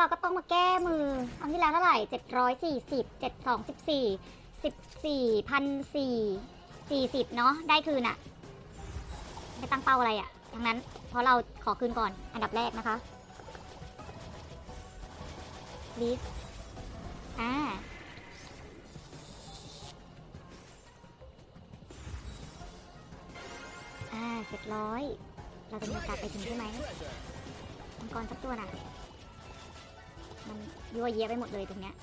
เราก็ต้องมาแก้มือครั้งที่แล้วเท่าไหร่เจ็ดร้อยสี่สิบเจ็ดสองสิบสี่สิบสี่พันสี่สี่สิบเนาะได้คืนอะไม่ตั้งเป้าอะไรอะทั้งนั้น เพราะเราขอคืนก่อนอันดับแรกนะคะลิสอ่าอ่าเจ็ดร้อยเราจะมีโอกาสไปถึงใช่ไหมมังกรสักตัวน่ะ มันยั่วเยียไปหมดเลยตรงเนี้ย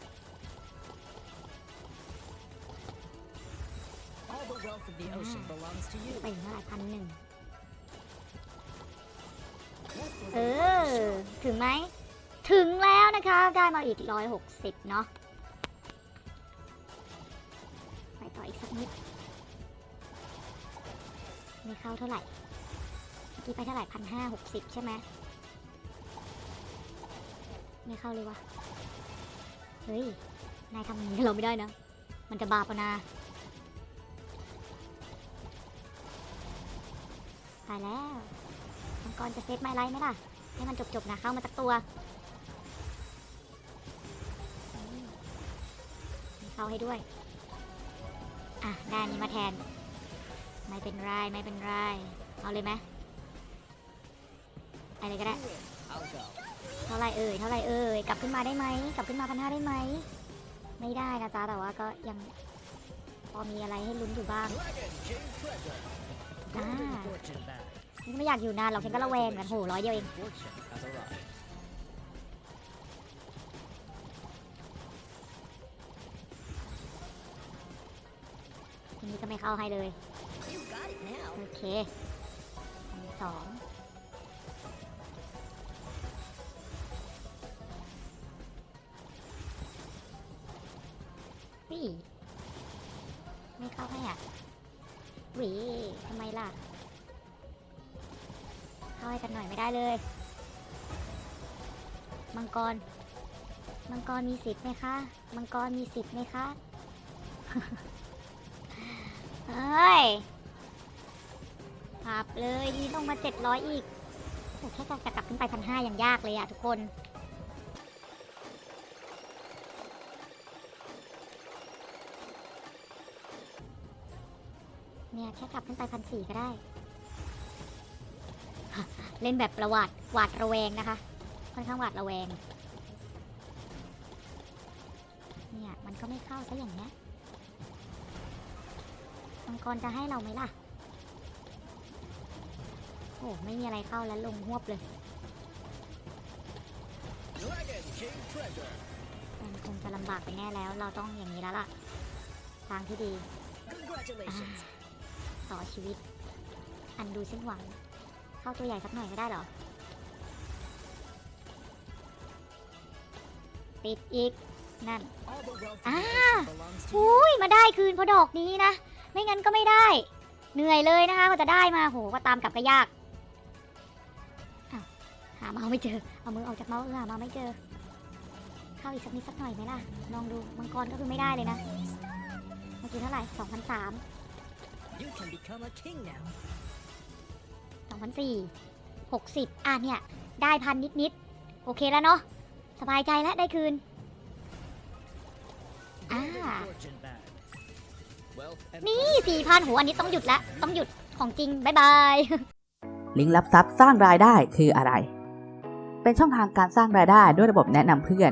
All the wealth of the ocean belongs to you. ไปถึงเท่าไหร่พันหนึ่ง What was เอ the อถึงไหม ถึงแล้วนะคะ ได้มาอีกร้อยหกสิบเนาะ ไปต่ออีกสักนิด ไม่เข้าเท่าไหร่ เมื่อกี้ไปเท่าไหร่พันห้าหกสิบใช่ไหม ไม่เข้าเลยวะเฮ้ย นายทำอย่างนี้กับเราไม่ได้นะ มันจะบาปนาตายแล้วมังกรจะเซฟไม้ไลท์ไหมล่ะ ให้มันจบๆนะเข้ามาสักตัวเข้าให้ด้วย อะด้อันนี้มาแทน ไม่เป็นไรไม่เป็นไร เอาเลยไหมอะไรก็ได้ you win? I'll go. เท่าไรเอ่ยเท่าไรเอ่ยกลับขึ้นมาได้ไหมกลับขึ้นมาพันห้าได้ไหมไม่ได้นะจ๊ะแต่ว่าก็ยังพอมีอะไรให้ลุ้นอยู่บ้าง Dragon King treasure. Ah. Golden fortune bag. ฉันก็ไม่อยากอยู่นานหรอกฉันก็ระแวงกันโหร้อยเดียวเอง Fortune has arrived. ทีนี้ก็ไม่เข้าให้เลย You got it now. โอเคอันที่สอง วิไม่เข้าให้อะวิทำไมล่ะ เข้าให้กันหน่อยไม่ได้เลย มังกร มังกรมีสิทธิ์ไหมคะ มังกรมีสิทธิ์ไหมคะ เฮ้ยครับเลยดีลงมา700อีกโอ้แค่จะกลับขึ้นไปพันห้ายังยากเลยอะทุกคน เนี่ยแค่กลับขึ้นไปพันสี่ก็ได้ เล่นแบบประวัติหวาดระแวงนะคะ ค่อนข้างหวาดระแวง เนี่ยมันก็ไม่เข้าซะอย่างเนี้ยมังกรจะให้เราไหมล่ะ โอ้ไม่มีอะไรเข้าแล้วลงหวบเลย Dragon King treasure. มันคงจะลำบากไปแน่แล้ว เราต้องอย่างนี้แล้วล่ะ ทางที่ดี Congratulations. ต่อชีวิต อันดูสิ้นหวัง เข้าตัวใหญ่สักหน่อยไม่ได้หรอ ติดอีก นั่น All the wealth of Ah. the ocean belongs to you. อุ้ยมาได้คืนเพราะดอกนี้นะ ไม่งั้นก็ไม่ได้ เหนื่อยเลยนะคะกว่าจะได้มาโหก็ตามกลับก็ยากหาเมาส์ไม่เจอ เอามือออกจากเมาส์เออหาเมาส์ไม่เจอ เข้าอีกสักนิดสักหน่อยไหมล่ะ ลองดู มังกรก็คือไม่ได้เลยนะ เมื่อกี้เท่าไหร่สองพันสาม You can become a king now. สองพันสี่หกสิบอะเนี่ย ได้พันนิดนิดๆโอเคแล้วเนาะสบายใจแล้วได้คืน Golden Ah. fortune bag. Wealth and นี่สี่พันโหอันนี้ต้องหยุดละต้องหยุดของจริงบ๊ายบาย ลิงก์ลับทรัพย์สร้างรายได้คืออะไร เป็นช่องทางการสร้างรายได้ด้วยระบบแนะนำเพื่อน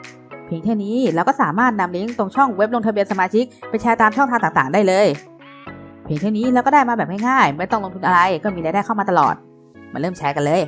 พียงแค่นี้เราก็สามารถนำลิงก์ตรงช่องเว็บลงทะเบียนสมาชิกไปแชร์ตามช่องทางต่างๆ ได้เลย เพียงแค่นี้เราก็ได้มาแบบง่ายๆ ไม่ต้องลงทุนอะไรก็มีรายได้เข้ามาตลอด มาเริ่มแชร์กันเลย